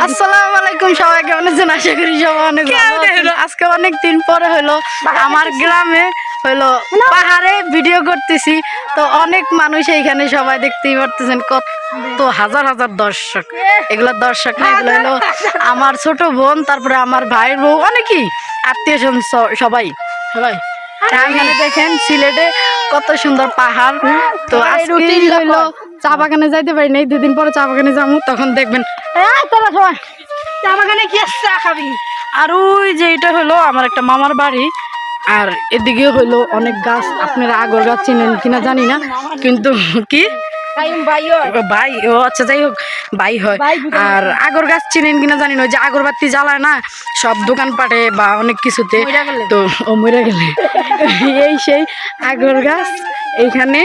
আসসালামু আলাইকুম সবাই কেমন আছেন? আশা করি সবাই অনেক ভালো আজকে অনেক দিন পরে হলো আমার গ্রামে হলো পাহাড়ে ভিডিও করতেছি। তো অনেক মানুষ এইখানে সবাই দেখতেই পারতেছেন কত হাজার হাজার দর্শক। এগুলো দর্শক না এগুলো হলো আমার ছোট বোন তারপরে আমার ভাইয়ের বউ অনেকেই আত্মীয় সবাই। সবাই। এখানে দেখেন সিলেটে কত সুন্দর পাহাড়। তো আজকে হইল চা বাগানে যাইতে পারি নাই দুদিন পরে চা বাগানে যাব তখন দেখবেন চা বাগানে কি চা খাবি? আর ওই যে এটা হলো আমার একটা মামার বাড়ি। আর এদিকে হলো অনেক গাছ আপনারা আগর গাছ চিনেন কিনা জানি না। কিন্তু কি? ভাই ও আচ্ছা যাই হোক ভাই হয়। আর আগর গাছ চিনেন কিনা জানি না ওই যে আগরবাতি জ্বালায় না সব দোকানপাটে বা অনেক কিছুতে। তো ও মরে গেলে। এই সেই আগর গাছ এইখানে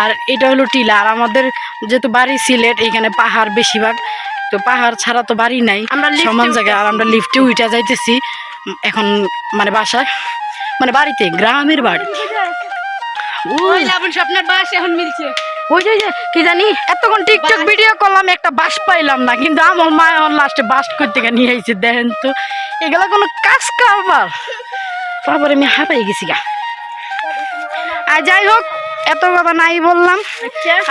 আর এটা হলো টিলা। আর আমাদের যেহেতু বাড়ি সিলেট এইখানে পাহাড় বেশিরভাগ তো পাহাড় ছাড়া তো বাড়ি নাই। আমরা সমান জায়গায় আর আমরা লিফটে উঠা যাইতেছি এখন মানে বাসায় মানে বাড়িতে গ্রামের বাস এখন মিলছে। ওই যে কি জানি এতক্ষণ টিকটক ভিডিও করলাম একটা বাস পাইলাম না কিন্তু আমার মা এখন লাস্টে বাস করতে নিয়ে আইছে দেখেন তো। এগুলো কোনো কাজ কারবার। তারপরে আমি হাঁপাই গেছি গা। আর যাই হোক এত কথা নাই বললাম।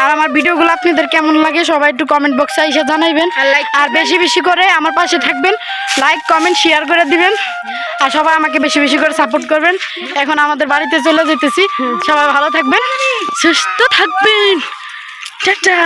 আর আমার ভিডিওগুলো আপনাদের কেমন লাগে সবাই একটু কমেন্ট বক্সে এসে জানাইবেন। আর বেশি বেশি করে আমার পাশে থাকবেন। লাইক কমেন্ট শেয়ার করে দিবেন। আর সবাই আমাকে বেশি বেশি করে সাপোর্ট করবেন। এখন আমাদের বাড়িতে চলে যেতেছি। সবাই ভালো থাকবেন সুস্থ থাকবেন। টাটা।